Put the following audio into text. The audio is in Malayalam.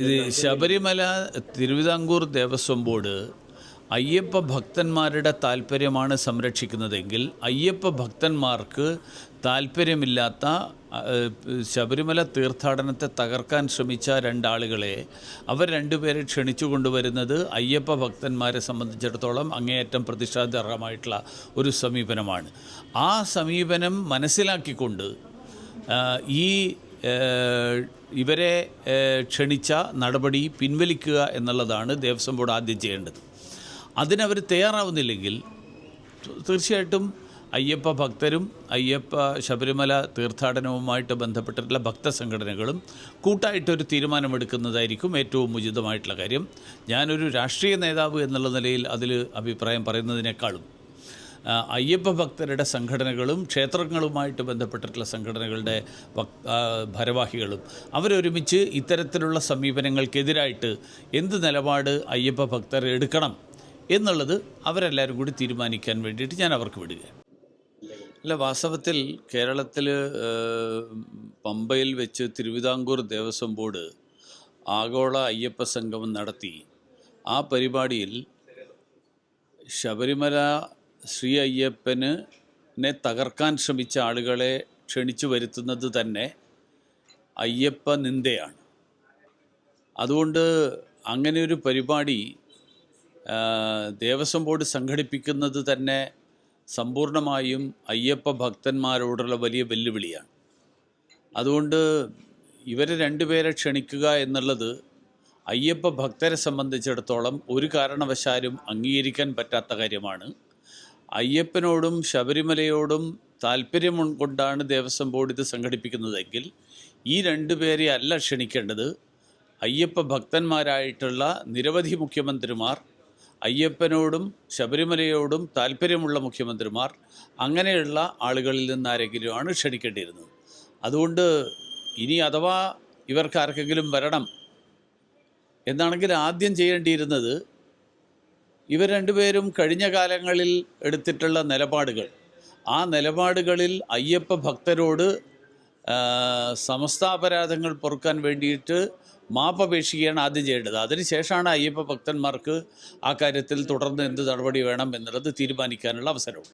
ഇത് ശബരിമല തിരുവിതാംകൂർ ദേവസ്വം ബോർഡ് അയ്യപ്പ ഭക്തന്മാരുടെ താല്പര്യമാണ് സംരക്ഷിക്കുന്നതെങ്കിൽ അയ്യപ്പ ഭക്തന്മാർക്ക് താല്പര്യമില്ലാത്ത ശബരിമല തീർത്ഥാടനത്തെ തകർക്കാൻ ശ്രമിച്ച രണ്ടാളുകളെ അവർ രണ്ടുപേരെ ക്ഷണിച്ചു കൊണ്ടുവരുന്നത് അയ്യപ്പ ഭക്തന്മാരെ സംബന്ധിച്ചിടത്തോളം അങ്ങേയറ്റം പ്രതിഷേധാർഹമായിട്ടുള്ള ഒരു സമീപനമാണ്. ആ സമീപനം മനസ്സിലാക്കിക്കൊണ്ട് ഈ ഇവരെ ക്ഷണിച്ച നടപടി പിൻവലിക്കുക എന്നുള്ളതാണ് ദേവസ്വം ബോർഡ് ആദ്യം ചെയ്യേണ്ടത്. അതിനവർ തയ്യാറാവുന്നില്ലെങ്കിൽ തീർച്ചയായിട്ടും അയ്യപ്പ ഭക്തരും അയ്യപ്പ ശബരിമല തീർത്ഥാടനവുമായിട്ട് ബന്ധപ്പെട്ടിട്ടുള്ള ഭക്തസംഘടനകളും കൂട്ടായിട്ടൊരു തീരുമാനമെടുക്കുന്നതായിരിക്കും ഏറ്റവും ഉചിതമായിട്ടുള്ള കാര്യം. ഞാനൊരു രാഷ്ട്രീയ നേതാവ് എന്നുള്ള നിലയിൽ അതിൽ അഭിപ്രായം പറയുന്നതിനേക്കാളും അയ്യപ്പ ഭക്തരുടെ സംഘടനകളും ക്ഷേത്രങ്ങളുമായിട്ട് ബന്ധപ്പെട്ടിട്ടുള്ള സംഘടനകളുടെ ഭാരവാഹികളും അവരൊരുമിച്ച് ഇത്തരത്തിലുള്ള സമീപനങ്ങൾക്കെതിരായിട്ട് എന്ത് നിലപാട് അയ്യപ്പ ഭക്തർ എടുക്കണം എന്നുള്ളത് അവരെല്ലാവരും കൂടി തീരുമാനിക്കാൻ വേണ്ടിയിട്ട് ഞാൻ അവർക്ക് വിടുക അല്ല വാസ്തവത്തിൽ കേരളത്തിൽ പമ്പയിൽ വെച്ച് തിരുവിതാംകൂർ ദേവസ്വം ബോർഡ് ആഗോള അയ്യപ്പ സംഗമം നടത്തി ആ പരിപാടിയിൽ ശബരിമല ശ്രീ അയ്യപ്പന് തകർക്കാൻ ശ്രമിച്ച ആളുകളെ ക്ഷണിച്ചു വരുത്തുന്നത് തന്നെ അയ്യപ്പ നിന്ദയാണ്. അതുകൊണ്ട് അങ്ങനെ ഒരു പരിപാടി ദേവസ്വം ബോർഡ് സംഘടിപ്പിക്കുന്നത് തന്നെ സമ്പൂർണമായും അയ്യപ്പ ഭക്തന്മാരോടുള്ള വലിയ വെല്ലുവിളിയാണ്. അതുകൊണ്ട് ഇവരെ രണ്ടുപേരെ ക്ഷണിക്കുക എന്നുള്ളത് അയ്യപ്പ ഭക്തരെ സംബന്ധിച്ചിടത്തോളം ഒരു കാരണവശാലും അംഗീകരിക്കാൻ പറ്റാത്ത കാര്യമാണ്. അയ്യപ്പനോടും ശബരിമലയോടും താല്പര്യം കൊണ്ടാണ് ദേവസ്വം ബോർഡ് ഇത് സംഘടിപ്പിക്കുന്നതെങ്കിൽ ഈ രണ്ടു പേരെ അല്ല ക്ഷണിക്കേണ്ടത്. അയ്യപ്പ ഭക്തന്മാരായിട്ടുള്ള നിരവധി മുഖ്യമന്ത്രിമാർ അയ്യപ്പനോടും ശബരിമലയോടും താല്പര്യമുള്ള മുഖ്യമന്ത്രിമാർ അങ്ങനെയുള്ള ആളുകളിൽ നിന്ന് ആരെങ്കിലുമാണ് ക്ഷണിക്കേണ്ടിയിരുന്നത്. അതുകൊണ്ട് ഇനി അഥവാ ഇവർക്ക് ആർക്കെങ്കിലും വരണം എന്നാണെങ്കിൽ ആദ്യം ചെയ്യേണ്ടിയിരുന്നത് ഇവർ രണ്ടുപേരും കഴിഞ്ഞ കാലങ്ങളിൽ എടുത്തിട്ടുള്ള നിലപാടുകൾ. ആ നിലപാടുകളിൽ അയ്യപ്പ ഭക്തരോട് സമസ്താപരാധങ്ങൾ പൊറുക്കാൻ വേണ്ടിയിട്ട് മാപ്പപേക്ഷിക്കുകയാണ് ആദ്യം ചെയ്യേണ്ടത്. അതിനുശേഷമാണ് അയ്യപ്പ ഭക്തന്മാർക്ക് ആ കാര്യത്തിൽ തുടർന്ന് എന്ത് നടപടി വേണം എന്നുള്ളത് തീരുമാനിക്കാനുള്ള അവസരവും